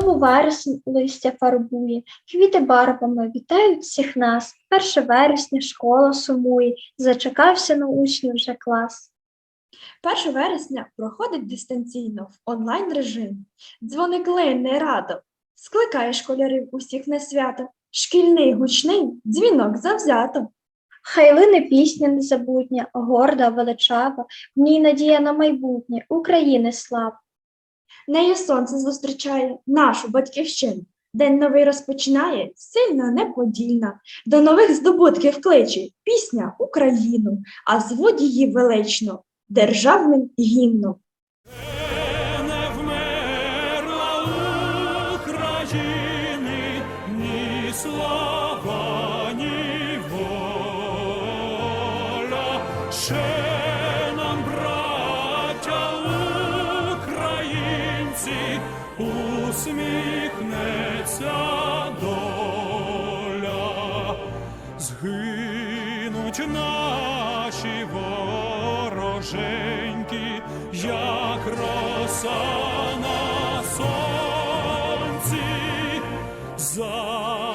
Знову вересень листя фарбує, квіти барвами вітають всіх нас. Перше вересня школа сумує, зачекався на учнів вже клас. 1 вересня проходить дистанційно в онлайн режимі. Дзвоник лине радо, скликає школярів усіх на свято. Шкільний гучний дзвінок завзято. Хай лине пісня незабутня, горда, величава, в ній надія на майбутнє, України слава. Нею сонце зустрічає нашу батьківщину. День новий розпочинає сильно неподільна. До нових здобутків кличе пісня Україну, а звуть її велично державним гімном.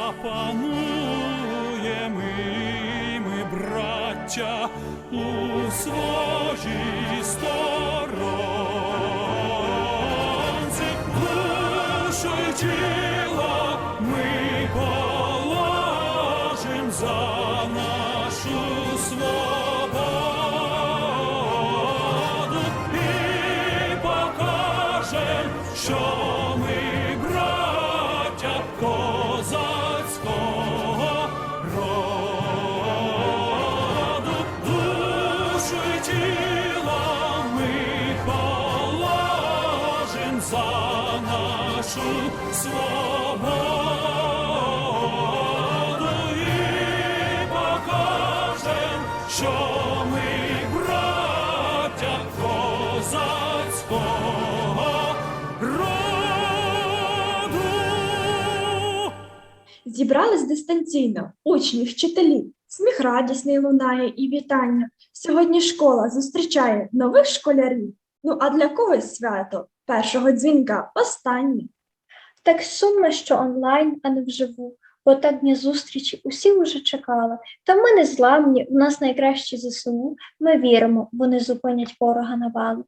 Запануємо ми, ми, браття, у своїй сторонці, душу козацького. Зібрались дистанційно учні, вчителі, сміх радісний лунає і вітання. Сьогодні школа зустрічає нових школярів. Ну а для когось свято першого дзвінка останнє. Так сумно, що онлайн, а не вживу, бо так дня зустрічі усі вже чекали. Та ми не зламні, в нас найкращі ЗСУ, ми віримо, вони зупинять ворога навалу.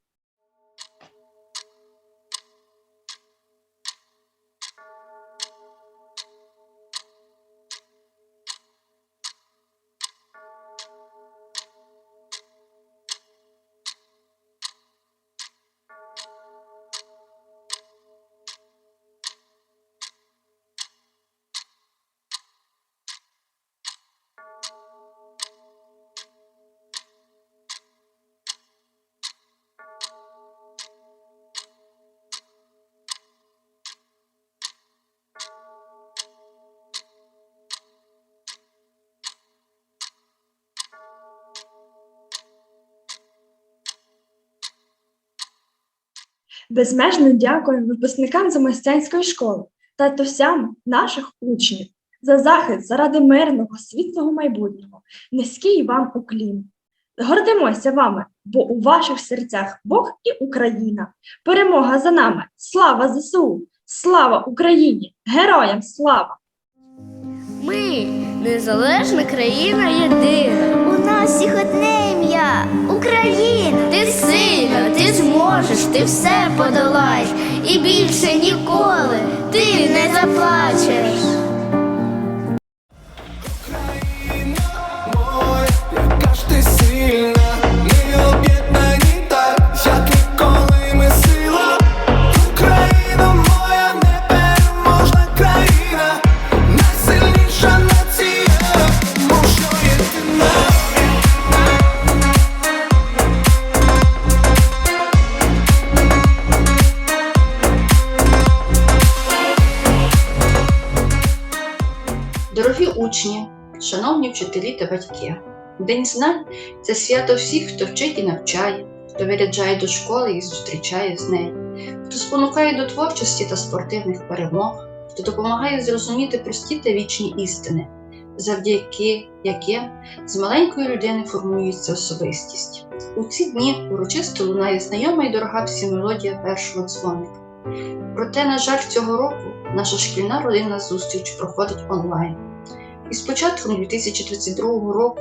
Безмежно дякую випускникам Замостянської школи та тусям наших учнів за захист заради мирного, світлого майбутнього. Низький вам уклін. Гордимося вами, бо у ваших серцях Бог і Україна. Перемога за нами! Слава ЗСУ! Слава Україні! Героям слава! Ми незалежна країна єдина. У нас всіх одне ім'я Україна. Ти сильна, ти зможеш, ти все подолаєш. І більше ніколи ти не заплачеш. Учні, шановні вчителі та батьки, День знань це свято всіх, хто вчить і навчає, хто виряджає до школи і зустрічає з нею, хто спонукає до творчості та спортивних перемог, хто допомагає зрозуміти прості та вічні істини, завдяки яким з маленької людини формується особистість. У ці дні урочисто лунає знайома й дорога всім мелодія першого дзвоника. Проте, на жаль, цього року наша шкільна родинна зустріч проходить онлайн. І з початком 2022 року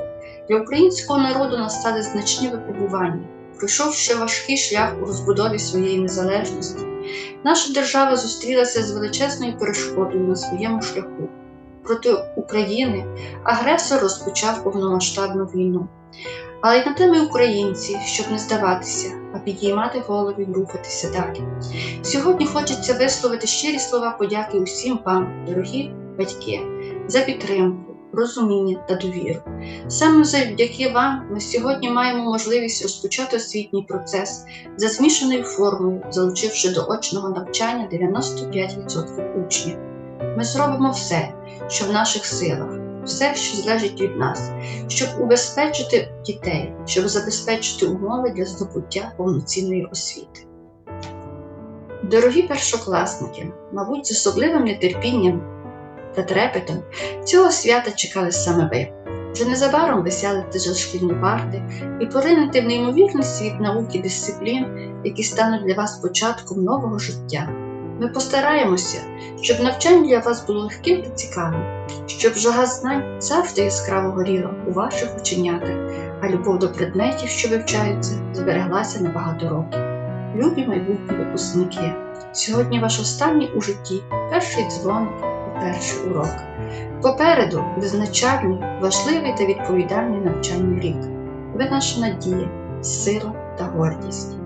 для українського народу настали значні випробування. Пройшовши важкий шлях у розбудові своєї незалежності, наша держава зустрілася з величезною перешкодою на своєму шляху. Проти України агресор розпочав повномасштабну війну. Але й на те ми українці, щоб не здаватися, а підіймати голови і рухатися далі. Сьогодні хочеться висловити щирі слова подяки усім вам, дорогі батьки, за підтримку, розуміння та довіру. Саме завдяки вам ми сьогодні маємо можливість розпочати освітній процес за змішаною формою, залучивши до очного навчання 95% учнів. Ми зробимо все, що в наших силах, все, що залежить від нас, щоб убезпечити дітей, щоб забезпечити умови для здобуття повноцінної освіти. Дорогі першокласники, мабуть, з особливим нетерпінням та трепетом цього свята чекали саме ви. Вже незабаром ви сядете за шкільні парти і поринете в неймовірний світ науки дисциплін, які стануть для вас початком нового життя. Ми постараємося, щоб навчання для вас було легким та цікавим, щоб жага знань завжди яскраво горіла у ваших ученятах, а любов до предметів, що вивчаються, збереглася на багато років. Любі майбутні випускники, сьогодні ваш останній у житті перший дзвоник перший урок. Попереду визначальний, важливий та відповідальний навчальний рік. Ви наша надія, сила та гордість.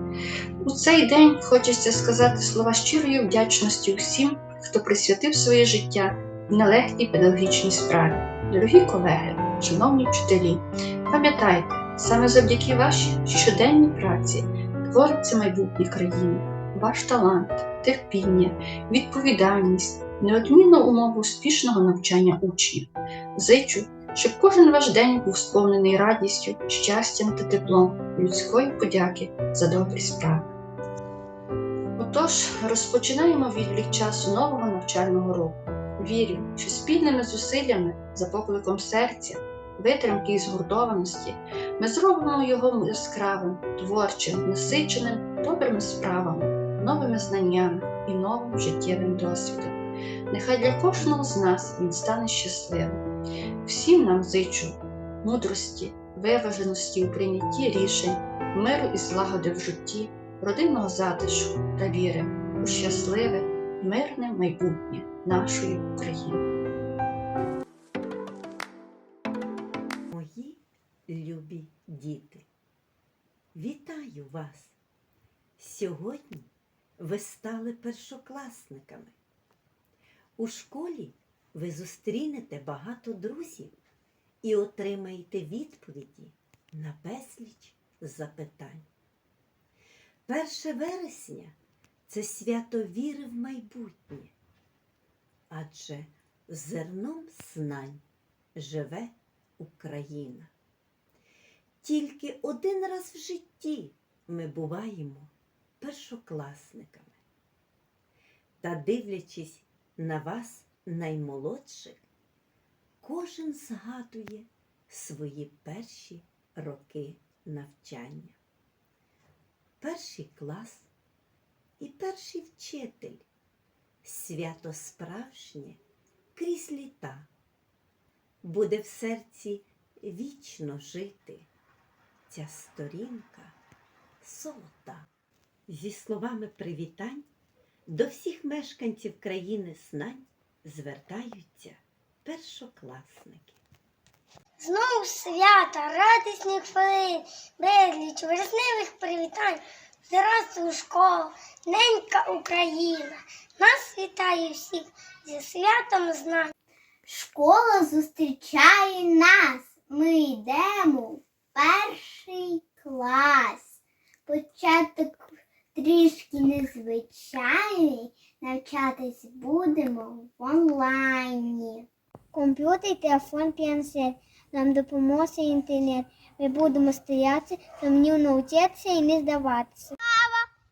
У цей день хочеться сказати слова щирої вдячності усім, хто присвятив своє життя нелегкій педагогічній справі. Дорогі колеги, шановні вчителі, пам'ятайте, саме завдяки вашій щоденній праці твориться майбутнє країни, ваш талант, терпіння, відповідальність, неодмінна умова успішного навчання учнів. Зичу, щоб кожен ваш день був сповнений радістю, щастям та теплом людської подяки за добрі справи. Отож, розпочинаємо відлік часу нового навчального року. Вірю, що спільними зусиллями за покликом серця, витримки і згуртованості ми зробимо його яскравим, творчим, насиченим добрими справами, новими знаннями і новим життєвим досвідом. Нехай для кожного з нас він стане щасливим. Всім нам зичу мудрості, виваженості у прийнятті рішень, миру і злагоди в житті, родинного затишку та віри у щасливе, мирне майбутнє нашої України. Мої любі діти, вітаю вас! Сьогодні ви стали першокласниками. У школі ви зустрінете багато друзів і отримаєте відповіді на безліч запитань. 1 вересня це свято віри в майбутнє, адже зерном знань живе Україна. Тільки один раз в житті ми буваємо першокласниками. Та дивлячись на вас, наймолодших, кожен згадує свої перші роки навчання. Перший клас і перший вчитель свято справжнє крізь літа буде в серці вічно жити ця сторінка золота. Зі словами привітань до всіх мешканців країни знань звертаються першокласники. Знову свята, радісних хвилин, безліч вересневих привітань. Здравствуй, школа, ненька Україна. Нас вітає всіх зі святом знань. Школа зустрічає нас. Ми йдемо в перший клас. Початок трішки незвичайний. Навчатись будемо в онлайні. Комп'ютер, телефон, планшет. Нам допоможе інтернет. Ми будемо стояти, сумнівно вчитися і не здаватися.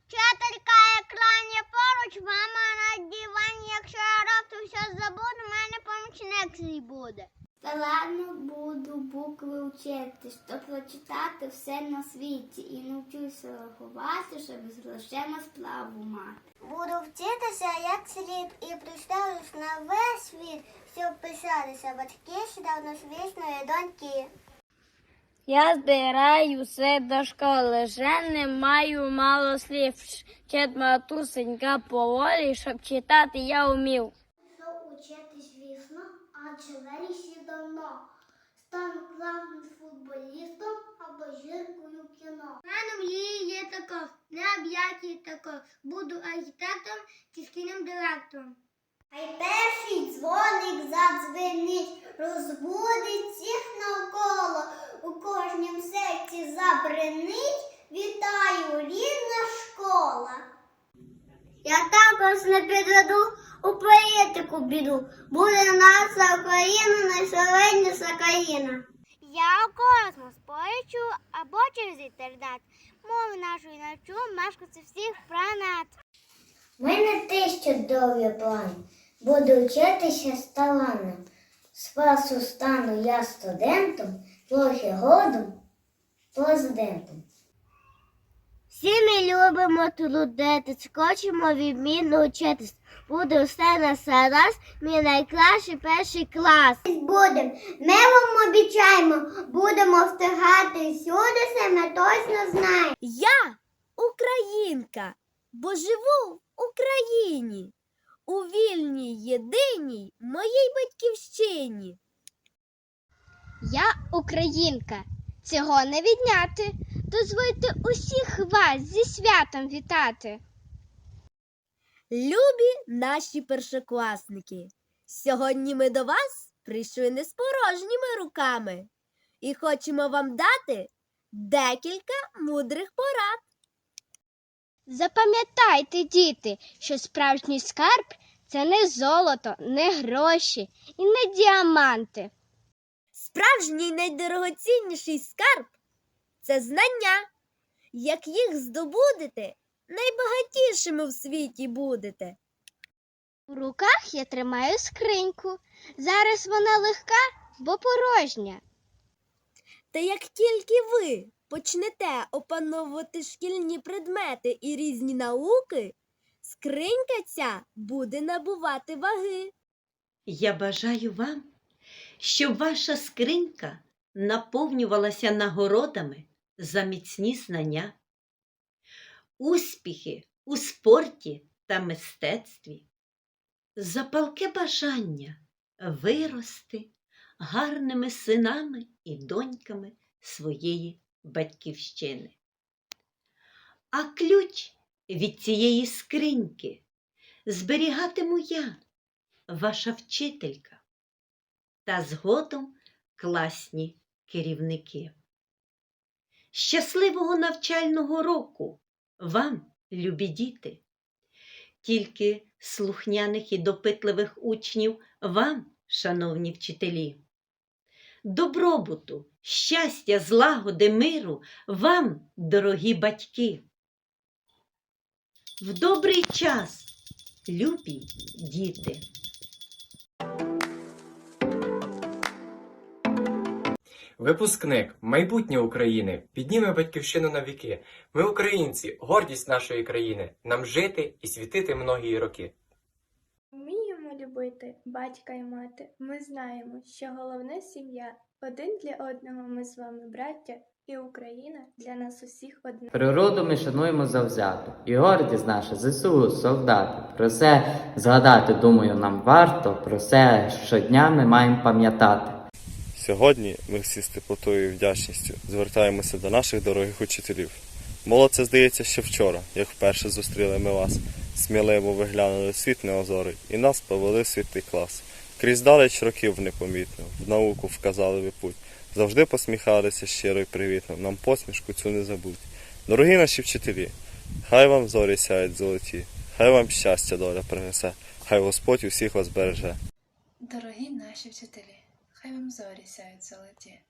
Вчителька екрані поруч, мама на дивані. Якщо я раптом щось забуду, в мене помічник свій буде. Старанно буду букви вчити, щоб прочитати все на світі і навчуся рахувати, щоб з грошима справу мати. буду вчитися як слід і представлюсь на весь світ, щоб пишатися батьківщина давносвісної доньки. Я збираю все до школи, вже не маю мало слів. Вчить матусенька поволі, щоб читати я вмів. Вирішив давно. Стану класним футболістом або зіркою кіно. Мене мрії є також, неаб'які також. Буду архітектором чи шкільним директором. Хай перший дзвоник задзвенить, розбудить всіх навколо, у кожнім серці забринить, вітаю, рідна школа. Я також не підведу у політику біду. Буде наша Україна найсолідніша країна. Я у космос полечу або через інтернет. Мови нашої навчу мешканців всіх планет. У мене теж чудові плани. Буду вчитися з таланом. Спасу стану я студентом, трохи годом президентом. Всі ми любимо трудитись, хочемо відмінно вчитись. Буде все на раз, мій найкращий перший клас. Будем, ми вам обіцяємо, будемо встигати всюди, все ми точно знаємо. Я українка, бо живу в Україні, у вільній єдиній моїй батьківщині. Я українка, цього не відняти. Дозвольте усіх вас зі святом вітати. Любі наші першокласники, сьогодні ми до вас прийшли не з порожніми руками і хочемо вам дати декілька мудрих порад. Запам'ятайте, діти, що справжній скарб це не золото, не гроші і не діаманти. Справжній найдорогоцінніший скарб це знання. Як їх здобудете, найбагатішими в світі будете. У руках я тримаю скриньку. Зараз вона легка, бо порожня. Та як тільки ви почнете опановувати шкільні предмети і різні науки, скринька ця буде набувати ваги. Я бажаю вам, щоб ваша скринька наповнювалася нагородами за міцні знання, успіхи у спорті та мистецтві, запалке бажання вирости гарними синами і доньками своєї батьківщини. А ключ від цієї скриньки зберігатиму я, ваша вчителька, та згодом класні керівники. Щасливого навчального року вам, любі діти! Тільки слухняних і допитливих учнів вам, шановні вчителі. Добробуту, щастя, злагоди, миру вам, дорогі батьки. В добрий час, любі діти! Випускник, майбутнє України, підніме батьківщину на віки. Ми українці, гордість нашої країни, нам жити і світити многії роки. Вміємо любити батька і мати. Ми знаємо, що головне сім'я. Один для одного ми з вами браття, і Україна для нас усіх одна. Природу ми шануємо завзято, і гордість наша ЗСУ, солдати. Про це згадати, думаю, нам варто, про це щодня ми маємо пам'ятати. Сьогодні ми всі з теплотою і вдячністю звертаємося до наших дорогих учителів. Молод це здається ще вчора, як вперше зустріли ми вас. Сміливо виглянули світ неозорий і нас повели в світлий клас. Крізь далеч років непомітно, в науку вказали ви путь. Завжди посміхалися щиро й привітно, нам посмішку цю не забудь. Дорогі наші вчителі, хай вам зорі сяють золоті, хай вам щастя доля принесе, хай Господь усіх вас береже. Дорогі наші вчителі, хай вам зорі сяють золоті,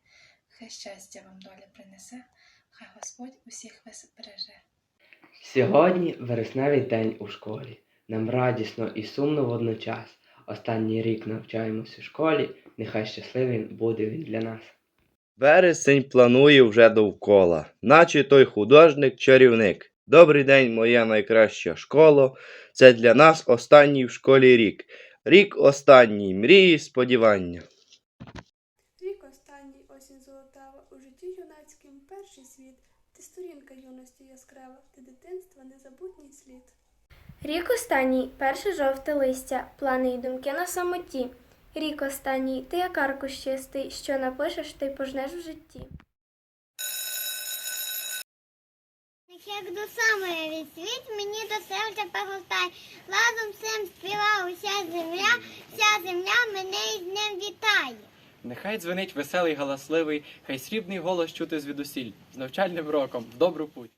хай щастя вам доля принесе, хай Господь усіх вас береже. Сьогодні вересневий день у школі. Нам радісно і сумно водночас. Останній рік навчаємось у школі, нехай щасливим буде він для нас. Вересень планує вже довкола, наче той художник-чарівник. Добрий день, моя найкраща школа. Це для нас останній в школі рік. Рік останній мрії, сподівання. Рік останній осінь золотава, у житті юнацьким перший світ. Ти сторінка юності яскрава, ти дитинства незабутній слід. Рік останній, перше жовте листя, плани й думки на самоті. Рік останній, ти як аркуш чистий, що напишеш, ти пожнеш в житті. Як до самої відсвіт, мені до серця пригостай. Разом цим співа уся земля, вся земля мене із днем вітає. Нехай дзвенить веселий галасливий, хай срібний голос чути звідусіль. З навчальним роком, в добру путь.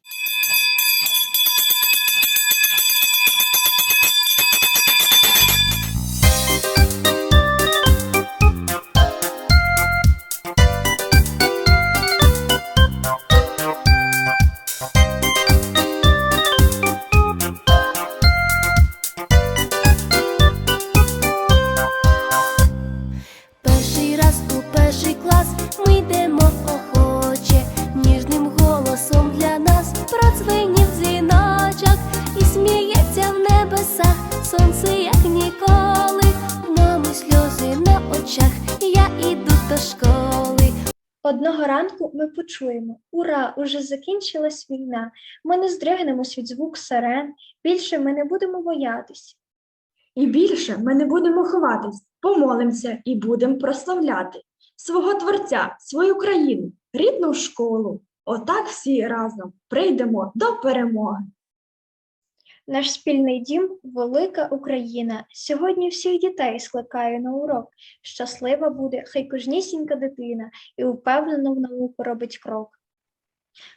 Почуємо: Ура! Уже закінчилась війна. Ми не здригнемось від звук сирен. Більше ми не будемо боятись. І більше ми не будемо ховатись, помолимося і будемо прославляти свого Творця, свою країну, рідну школу. Отак всі разом прийдемо до перемоги. Наш спільний дім велика Україна. Сьогодні всіх дітей скликаю на урок. Щаслива буде, хай кожнісінька дитина і впевнено в науку робить крок.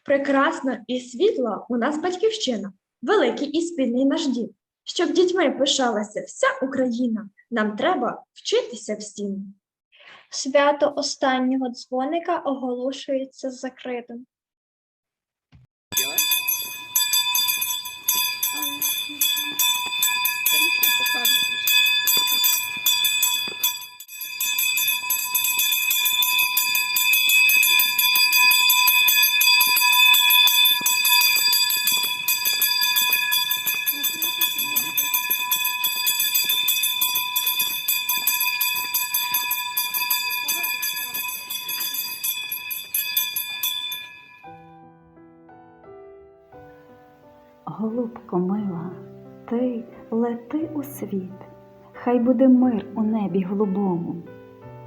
Прекрасна і світла у нас батьківщина, великий і спільний наш дім. Щоб дітьми пишалася вся Україна, нам треба вчитися всім. Свято останнього дзвоника оголошується закритим. Хай буде мир у небі голубому,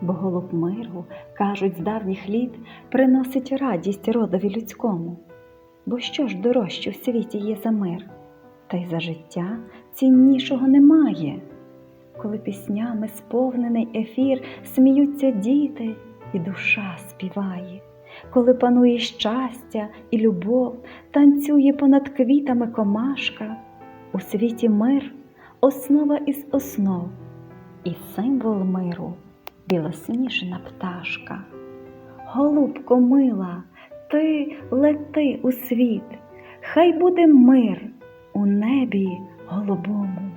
бо голуб миру, кажуть, з давніх літ приносить радість родові людському. Бо що ж дорожче в світі є за мир, та й за життя ціннішого немає. Коли піснями сповнений ефір сміються діти, і душа співає коли панує щастя і любов, танцює понад квітами комашка, у світі мир основа із основ, і символ миру білосніжна пташка. Голубко мила, ти лети у світ, хай буде мир у небі голубому.